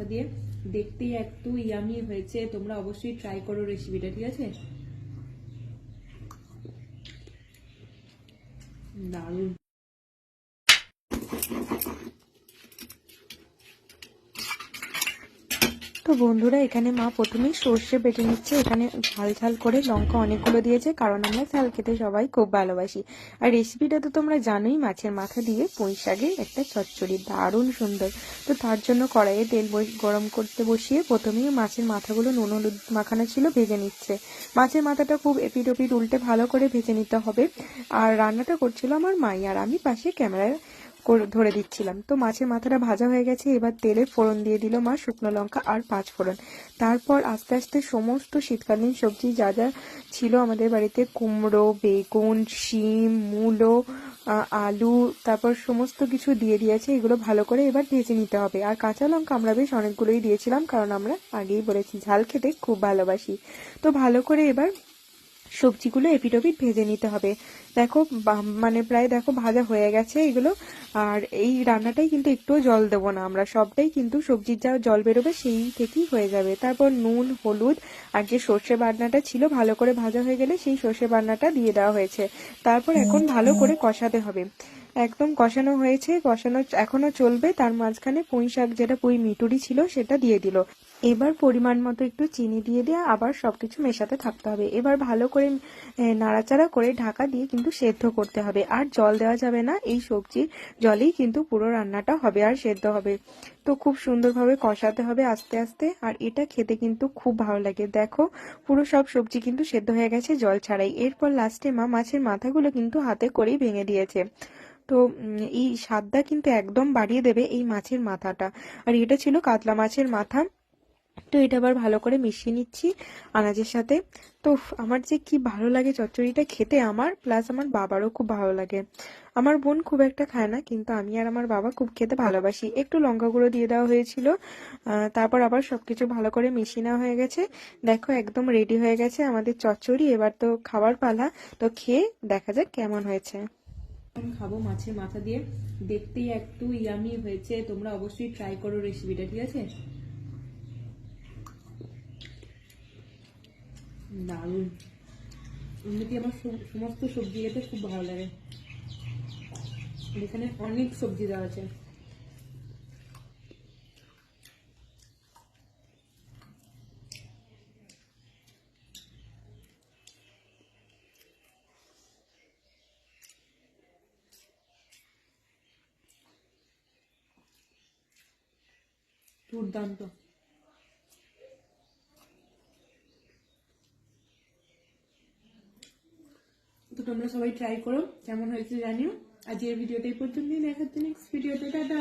মাথা দিয়ে দেখতে এত ইয়ামি হয়েছে তোমরা অবশ্যই ট্রাই করো রেসিপিটা ঠিক আছে? দারুণ। তো বন্ধুরা, এখানে মা প্রথমেই সর্ষে বেটে নিচ্ছে। এখানে ঝাল ঝাল করে লঙ্কা অনেকগুলো দিয়েছে, কারণ আমরা ঝাল খেতে সবাই খুব ভালোবাসি। আর রেসিপিটা তো তোমরা জানোই, মাছের মাথা দিয়ে পুঁই শাকের একটা চচ্চড়ি, দারুণ সুন্দর। তো তার জন্য কড়াইয়ে তেল গরম করতে বসিয়ে প্রথমেই মাছের মাথাগুলো নুন হলুদ মাখানো ছিল, ভেজে নিচ্ছে। মাছের মাথাটা খুব এপিট ওপিট উল্টে ভালো করে ভেজে নিতে হবে। আর রান্নাটা করছিল আমার মাই, আর আমি পাশে ক্যামেরায় ধরে দিচ্ছিলাম। তো মাছের মাথাটা ভাজা হয়ে গেছে, এবার তেলে ফোড়ন দিয়ে দিল মা শুকনো লঙ্কা আর পাঁচ ফোড়ন। তারপর আস্তে আস্তে সমস্ত শীতকালীন সবজি যা যা ছিল আমাদের বাড়িতে, কুমড়ো, বেগুন, শিম, মূলো আলু, তারপর সমস্ত কিছু দিয়ে দিয়েছে, এগুলো ভালো করে এবার ভেজে নিতে হবে। আর কাঁচা লঙ্কা আমরা বেশ অনেকগুলোই দিয়েছিলাম, কারণ আমরা আগেই বলেছি, ঝাল খেতে খুব ভালোবাসি। তো ভালো করে এবার সবজিগুলো এপিটোপিট ভেজে নিতে হবে। দেখো মানে প্রায় দেখো ভাজা হয়ে গেছে এগুলো। আর এই রান্নাটাই কিন্তু একটুও জল দেবো না আমরা। সবটাই কিন্তু সবজির যা জল বেরোবে সেই থেকেই হয়ে যাবে। তারপর নুন হলুদ আর যে সর্ষে বাটনাটা ছিল ভালো করে ভাজা হয়ে গেলে সেই সর্ষে বাটনাটা দিয়ে দেওয়া হয়েছে। তারপর এখন ভালো করে কষাতে হবে। একদম কষানো হয়েছে কষানো এখনও চলবে। তার মাঝখানে পুঁই শাক যেটা পুঁই মিটুরি ছিল সেটা দিয়ে দিল। এবার পরিমাণ মতো একটু চিনি দিয়ে দিয়ে আবার সবকিছু মেশাতে থাকতে হবে। এবার ভালো করে নাড়াচাড়া করে ঢাকা দিয়ে কিন্তু সেদ্ধ করতে হবে। আর জল দেওয়া যাবে না, এই সবজির জলেই কিন্তু পুরো রান্নাটা হবে আর সেদ্ধ হবে। তো খুব সুন্দরভাবে কষাতে হবে আস্তে আস্তে, আর এটা খেতে কিন্তু খুব ভালো লাগে। দেখো, পুরো সব সবজি কিন্তু সেদ্ধ হয়ে গেছে জল ছাড়াই। এরপর লাস্টে মা মাছের মাথাগুলো কিন্তু হাতে করেই ভেঙে দিয়েছে। তো এই স্বাদটা কিন্তু একদম বাড়িয়ে দেবে এই মাছের মাথাটা। আর এটা ছিল কাতলা মাছের মাথা। তো এটা আবার ভালো করে মিশিয়ে নিচ্ছি আনাজের সাথে। তো আমার যে কি ভালো লাগে চচ্চড়িটা খেতে আমার প্লাস আমার বাবারও খুব ভালো লাগে। আমার বোন খুব একটা খায় না, কিন্তু আমি আর আমার বাবা খুব খেতে ভালোবাসি। একটু লঙ্কা গুঁড়ো দিয়ে দেওয়া হয়েছিল তারপর আবার সবকিছু ভালো করে মিশিয়ে নেওয়া হয়ে গেছে। দেখো একদম রেডি হয়ে গেছে আমাদের চচ্চড়ি, এবার তো খাবার পালা। তো খেয়ে দেখা যাক কেমন হয়েছে। খাব মাছের মাথা দিয়ে। দেখতেই একটু ইয়ামি হয়েছে, তোমরা অবশ্যই ট্রাই করো রেসিপিটা ঠিক আছে? দারুণ। এমনিতে আমার সমস্ত সবজি খেতে খুব ভালো লাগে। এখানে অনেক সবজি দেওয়া আছে। দুর্দান্ত। তোমরা সবাই ট্রাই করো। কেমন হয়েছে জানিও। আজকের ভিডিওটা পর্যন্ত দেখাচ্ছি নেক্সট ভিডিওতে। টাটা!